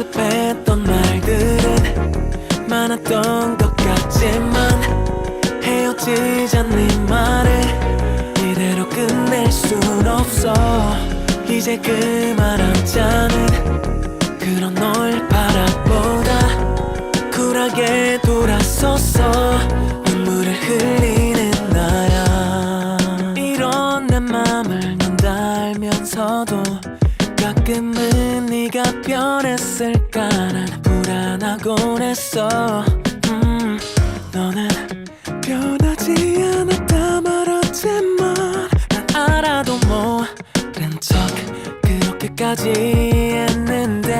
연습했던 말들은 많았던 것 같지만 헤어지자 네 말을 이대로 끝낼 순 없어. 이제 그만하자는 그런 널 바라보다 쿨하게 돌아서서 눈물을 흘리는 나야. 이런 내 맘을 넌다 알면서도 가끔은 네가 변했을까? 난 불안하곤 했어 그렇게까지 했는데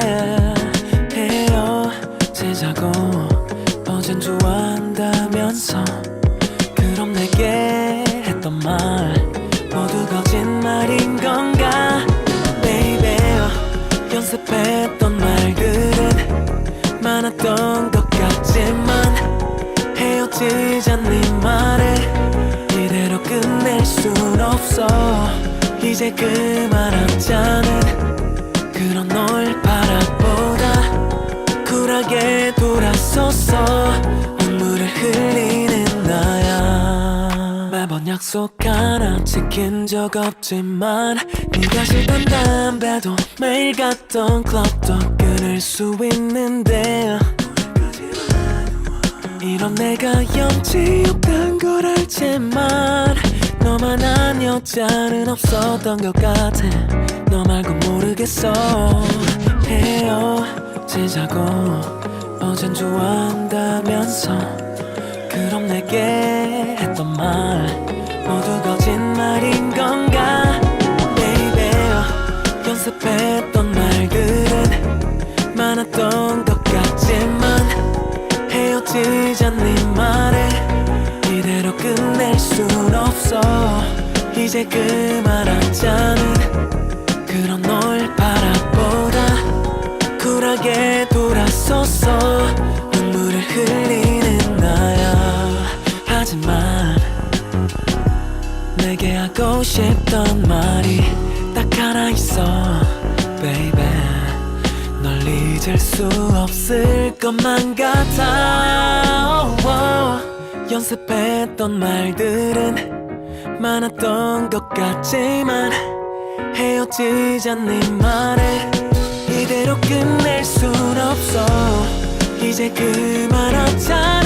헤어지자고 어젠 좋아한다면서 그럼 내게 했던 말 모두 거짓말인 건가? Baby 연습했던 말들은 많았던 것 같지만 헤어지자 네 말을 이대로 끝낼 순 없어 이제 그만하자는 그런 널 바라보다 쿨하게 돌아서서 눈물을 흘리는 나야. 매번 약속 하나 지킨 적 없지만 네가 싫단 담배도 매일 갔던 클럽도 끊을 수 있는데 이런 내가 염치 없단 걸 알지만 여자는 없었던 것 같아. 너 말고 모르겠어. 헤어지자고. 어젠 좋아한다면서. 그럼 내게 했던 말 모두 거짓말인 건가? Baby 연습했던 말들은 많았던 것 같지만 헤어지자 네 이제 그만하자는 그런 널 바라보다 쿨하게 돌아서서 눈물을 흘리는 나야. 하지만 내게 하고 싶던 말이 딱 하나 있어 baby. 널 잊을 수 없을 것만 같아. Oh, oh. 연습했던 말들은 많았던 것 같지만 헤어지자 네 말을 이대로 끝낼 순 없어. 이제 그만하자